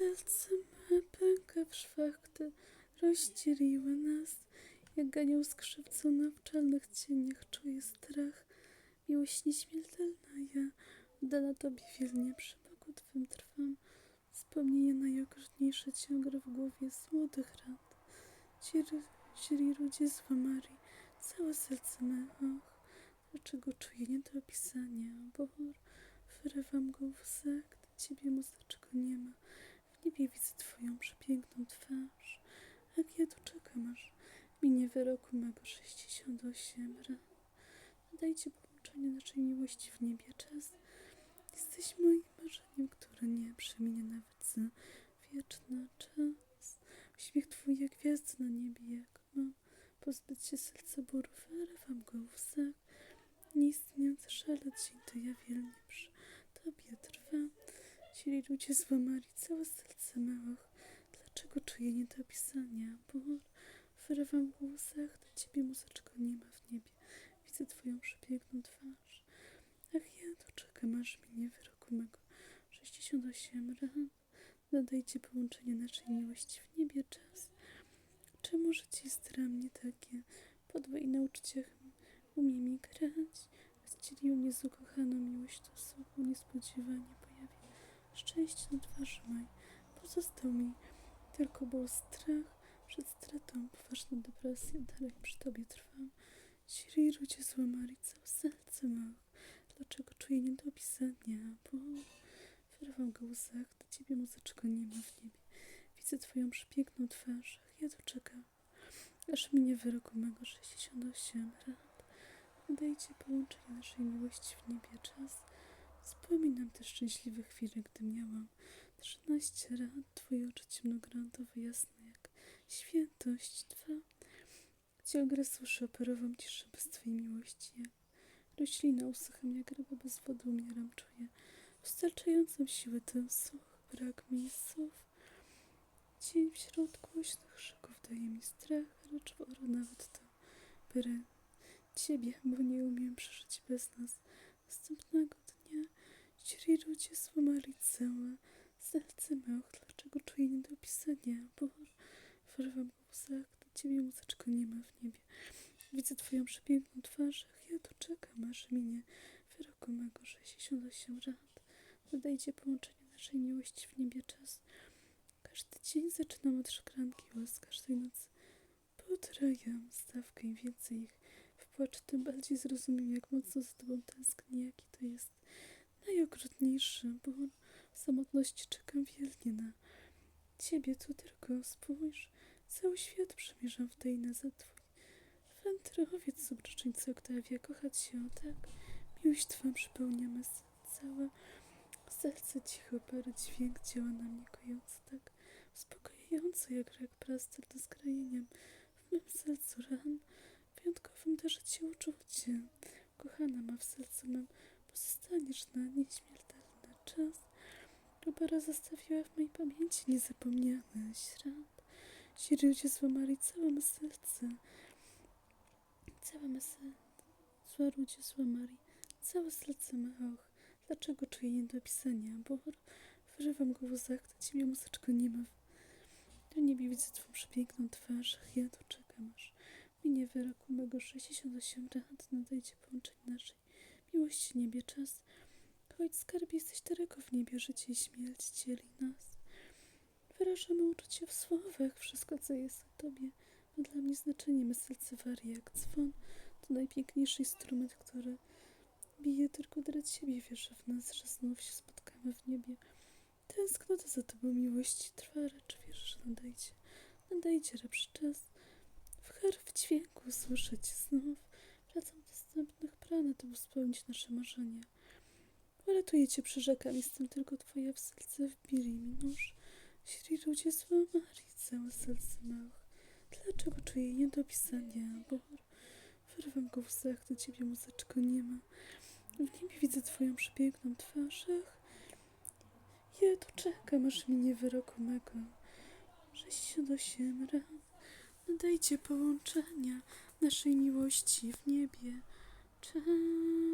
serce me pęka w szwach, gdy rozdzieliły nas. Jak ganiał skrzywcona w czarnych cieniach, czuję strach. Miłość nieśmiertelna, ja oddana Tobie wiernie, przy boku Twym trwam. Wspomnienie najokrutniejsze ciągle w głowie z młodych lat. Ci, źli ludzie z Marii, całe serce me, och, dlaczego czuję nie do opisania, bo wyrywam go w łzach, gdy Ciebie ma. Twoją przepiękną twarz, jak ja tu czekam, aż minie wyroku mego 68 lat. Dajcie połączenie naszej miłości w niebie czas. Jesteś moim marzeniem, które nie przeminie nawet za wieczny czas. Uśmiech Twój jak gwiazdy na niebie, jak mam pozbyć się serca ból, wyrywam go w łzach. Nieistniejący szalec dzień, to ja wielnie przy Tobie trwam. Ci ludzie złamali całe serce małych. Dlaczego czuję nie do opisania ból? Wyrywam w łzach, do Ciebie muzyczko nie ma w niebie. Widzę Twoją przepiękną twarz. Ach, ja tu czekam, aż minie wyroku mego 68 lat. Nadajcie połączenie naszej miłości w niebie czas. Czemu życie jest dla mnie takie podwójne uczucie umie mi grać? Rozdzielił mnie z ukochaną miłość, to słowo niespodziewanie pojawi szczęście na twarzy mej. Pozostał mi tylko ból strach przed stratą, poważna depresja, dalej przy Tobie trwam. Ci ludzie złamali całe serce mych. Dlaczego czuję nie do? Bo wyrwam go łzach, do Ciebie muzyczko nie ma w niebie. Widzę Twoją przepiękną twarz, ja tu czekam, aż minie wyroku mego 68 lat. Dajcie połączenie naszej miłości w niebie czas. Wspominam te szczęśliwe chwile, gdy miałam 13 lat. Twoje oczy ciemnogranatowe, jasne jak świętość Twa. Ciągle słyszę operową ciszę bez Twojej miłości. Jak roślina usycham, jak ryba bez wody umieram, czuję wystarczającą siłę ten such, brak mi słów. Dzień wśród głośnych szyków daje mi strach, lecz wora nawet to byle Ciebie, bo nie umiem przeżyć bez nas. Następnego dnia ci ludzie złamali całe serce mych. Dlaczego czuję nie do opisania? Bo wyrwam go łzach, do Ciebie muzyczko nie ma w niebie. Widzę Twoją przepiękną twarz, ja tu czekam, aż minie wyroku mego 68 lat. Dodajcie połączenie naszej miłości w niebie czas. Każdy dzień zaczynam od szklanki łez, każdej nocy podrajam stawkę i więcej ich w tym bardziej zrozumiem, jak mocno za Tobą tęsknię, jaki to jest najokrutniejszy ból. W samotności czekam wiernie na Ciebie, tu tylko spójrz. Cały świat przemierzam w tej na za Twój wędrowiec, subroczyńca Oktawia, kochać się o tak. Miłość Twą przypełnia me całe serce, cicho parę dźwięk działa na mnie kojący tak uspokajająco jak rak plaster do skrajeniem. W mym sercu ran wyjątkowym darzy Ci uczucie. Kochana ma w sercu mym, pozostaniesz na nieśmiertelny czas. Robera zostawiła w mojej pamięci niezapomniany ślad. Ci złamali całe me serce. Całe me serce. Ludzie złamali całe serce me. Och, dlaczego czuję nie do opisania? Bo wyrywam go w łzach, to Ciebie muzyczko nie ma. Do niebie widzę Twą przepiękną twarz. Ja tu czekam aż minie wyroku mego 68 lat. Nadejdzie połączenie naszej miłości niebie czas. Choć skarbie jesteś daleko w niebie, życie i śmierć dzieli nas. Wyrażamy uczucie w słowach, wszystko co jest o Tobie ma dla mnie znaczenie. Warie jak dzwon. To najpiękniejszy instrument, który bije tylko dla Ciebie. Wierzę w nas, że znów się spotkamy w niebie. Tęsknota za Tobą miłości trwa, lecz że nadejdzie, nadejdzie lepszy czas. W her w dźwięku słyszę znów. Wracam do następnych planet, by spełnić nasze marzenia. Uratuję Cię, przyrzekam, jestem tylko Twoja w serce wbili mi nóż. Źli ludzie złamali całe serce. Dlaczego czuję nie do opisania? Bo wyrwam go w łzach, do Ciebie muzyczko nie ma. W niebie widzę Twoją przepiękną twarz, ach. Ja tu czekam, aż minie wyroku mego. 68 lat. Nadajcie połączenia naszej miłości w niebie. Czas.